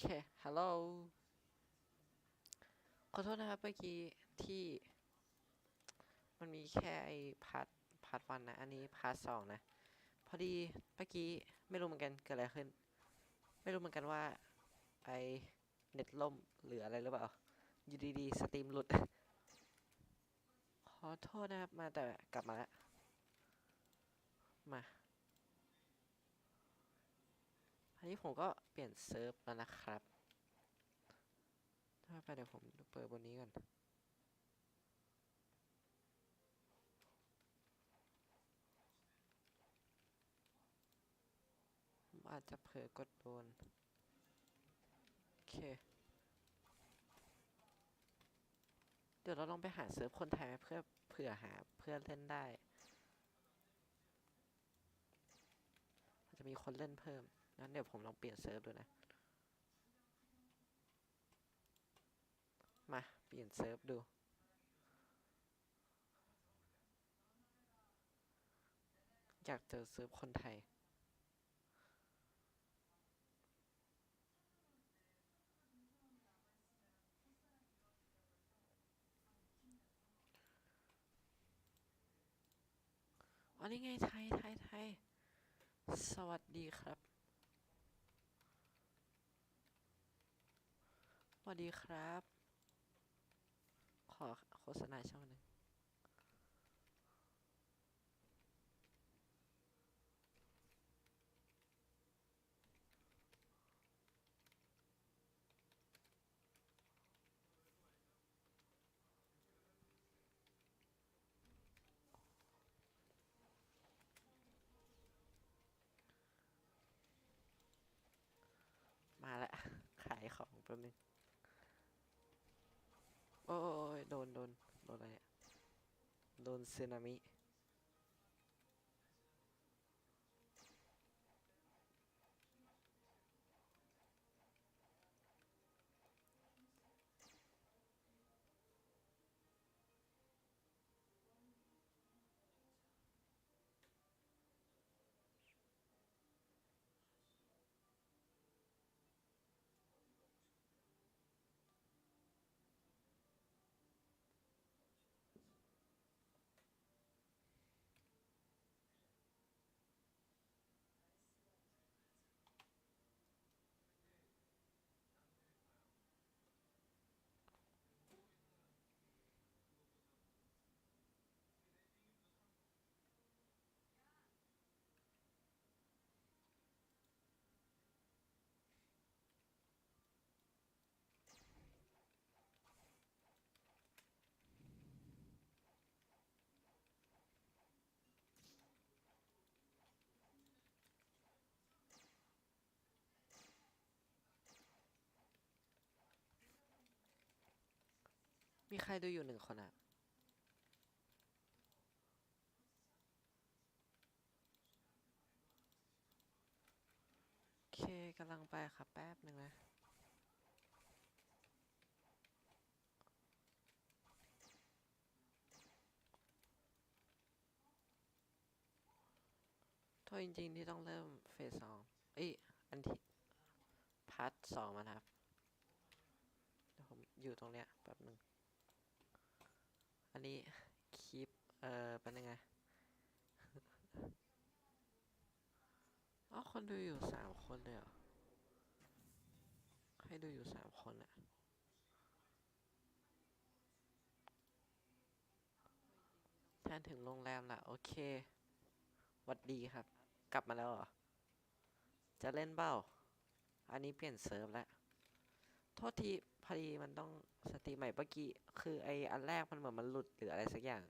เค ฮัลโหล ขอโทษนะครับเมื่อกี้ที่ มันมีแค่ไอ้พาร์ทพาร์ทวันนะ อันนี้พาร์ทสองนะ พอดีเมื่อกี้ไม่รู้เหมือนกันเกิดอะไรขึ้น ไม่รู้เหมือนกันว่าไอเน็ตล่มหรืออะไรหรือเปล่า อยู่ดีๆ สตรีมหลุด ขอโทษนะครับ มาแต่กลับมาแล้ว มาอันนี้ผมก็ ลี่ยนเซิร์ฟแล้วนะครับ ถ้าไปเดี๋ยวผมเปิดบนนี้ก่อนผมอาจจะเผลอกดโดน โอเค เดี๋ยวเราลองไปหาเซิร์ฟคนไทยเพื่อเผื่อหาเพื่อนเล่นได้ จะมีคนเล่นเพิ่ม งั้นเดี๋ยวผมลองเปลี่ยนเซิร์ฟดูนะ มา เปลี่ยนเซิร์ฟดู อยากเจอเซิร์ฟคนไทยอ๋อนี่ไงไทยไทยไทยสวัสดีครับ วัสดีครับ ขอโฆษณาช่องหนึ่งมาแล้วขายของแป๊บนึง โดนโดนโดนอะไรอะโดนสึนามิ มีใครดูอยู่หนึ่งคนอะโอเคกำลังไปครับแป๊บหนึ่งนะโทษจริงๆที่ต้องเริ่มเฟสสองเอ้ยอันที่พาร์ทสองมาครับเดี๋ยวผมอยู่ตรงเนี้ยแป๊บหนึ่ง นนี้คลิป เอ่อ เป็นยังไงอ๋อคนดูอยู่สามคนเลยเหรอ ให้ดูอยู่สามคนอะแทนถึงโรงแรมละโอเคหวัดดีครับ กลับมาแล้วเหรอ จะเล่นเบ้า อันนี้เปลี่ยนเซิร์ฟแล้ว โทษที อดีมันต้องสตรีมใหม่เมื่อกี้ คือไออันแรกมันเหมือนมันหลุดหรืออะไรสักอย่าง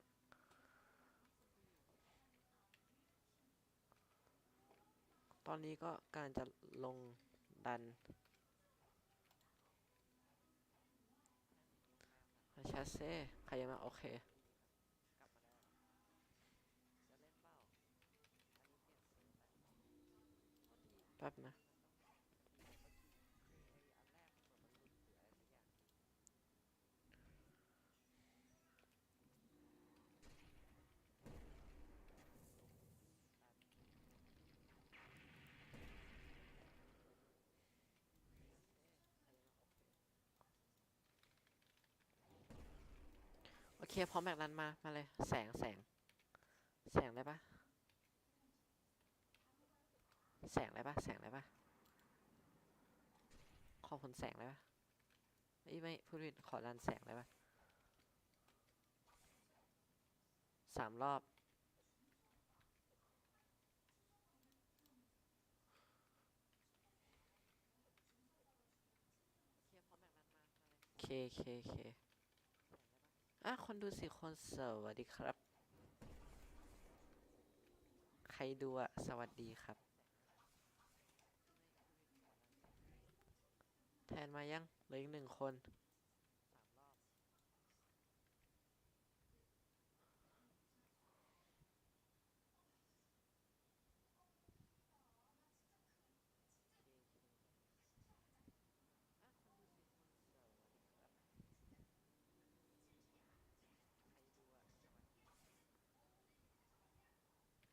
ตอนนี้ก็กำลังจะลงดันชาเซ่ใครยังมาโอเคแป๊บนะ เคพร้อมแบบนั้นมา มาเลย แสงแสง แสงได้ปะแสงได้ปะแสงได้ปะขอผลแสงได้ปะอ้ยไม่พูดผิดขอรันแสงได้ปะสามรอบเคเคเค อะคนดูสี่คนสวัสดีครับ ใครดูอะสวัสดีครับ แทนมายังเหลืออีกหนึ่งคน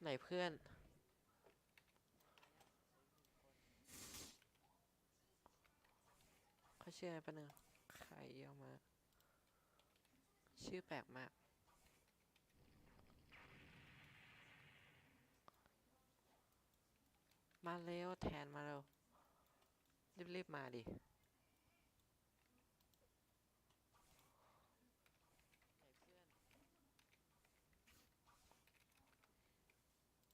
ไหนเพื่อน เขาชื่ออะไรปะหนึ่งใครเอามาชื่อแปลกมากมาเร็วแทนมาเร็วรีบๆมาดิ